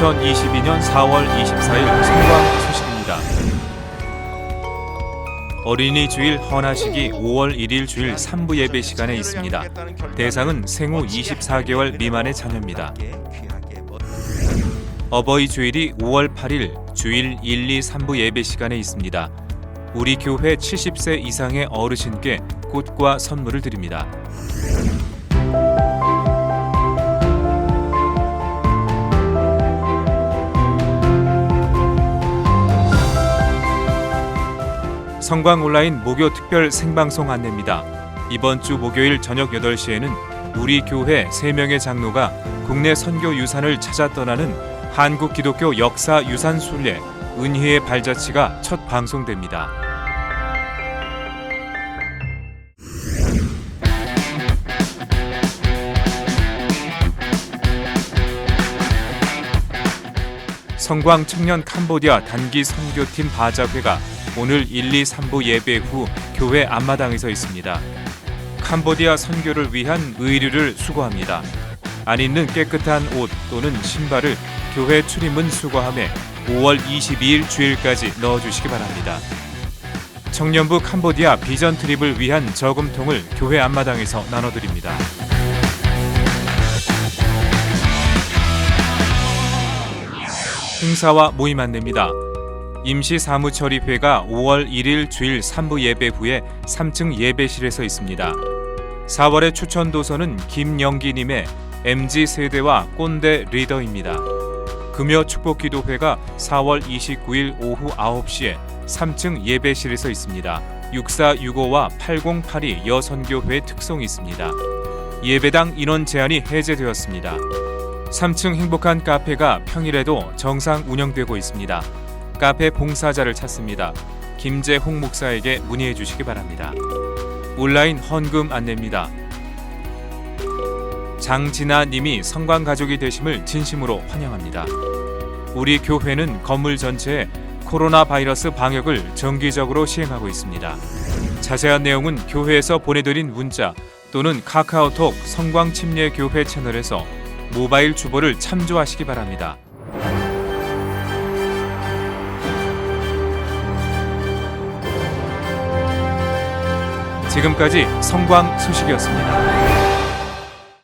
2022년 4월 24일 성광 소식입니다. 어린이 주일 헌화식이 5월 1일 주일 3부 예배 시간에 있습니다. 대상은 생후 24개월 미만의 자녀입니다. 어버이 주일이 5월 8일 주일 1, 2, 3부 예배 시간에 있습니다. 우리 교회 70세 이상의 어르신께 꽃과 선물을 드립니다. 성광 온라인 목요 특별 생방송 안내입니다. 이번 주 목요일 저녁 8시에는 우리 교회 3명의 장로가 국내 선교 유산을 찾아 떠나는 한국 기독교 역사 유산 순례 은희의 발자취가 첫 방송됩니다. 성광 청년 캄보디아 단기 선교팀 바자회가 오늘 1, 2, 3부 예배 후 교회 앞마당에 서 있습니다. 캄보디아 선교를 위한 의류를 수거합니다. 안 입는 깨끗한 옷 또는 신발을 교회 출입문 수거함에 5월 22일 주일까지 넣어주시기 바랍니다. 청년부 캄보디아 비전 트립을 위한 저금통을 교회 앞마당에서 나눠드립니다. 행사와 모임 안내입니다. 임시 사무처리회가 5월 1일 주일 3부 예배 후에 3층 예배실에서 있습니다. 4월의 추천 도서는 김영기 님의 MZ 세대와 꼰대 리더입니다. 금요 축복 기도회가 4월 29일 오후 9시에 3층 예배실에서 있습니다. 6465와 8082 여선교회 특송이 있습니다. 예배당 인원 제한이 해제되었습니다. 3층 행복한 카페가 평일에도 정상 운영되고 있습니다. 카페 봉사자를 찾습니다. 김재홍 목사에게 문의해 주시기 바랍니다. 온라인 헌금 안내입니다. 장진아 님이 성관 가족이 되심을 진심으로 환영합니다. 우리 교회는 건물 전체에 코로나 바이러스 방역을 정기적으로 시행하고 있습니다. 자세한 내용은 교회에서 보내드린 문자 또는 카카오톡 성광 침례 교회 채널에서 모바일 주보를 참조하시기 바랍니다. 지금까지 성광 소식이었습니다.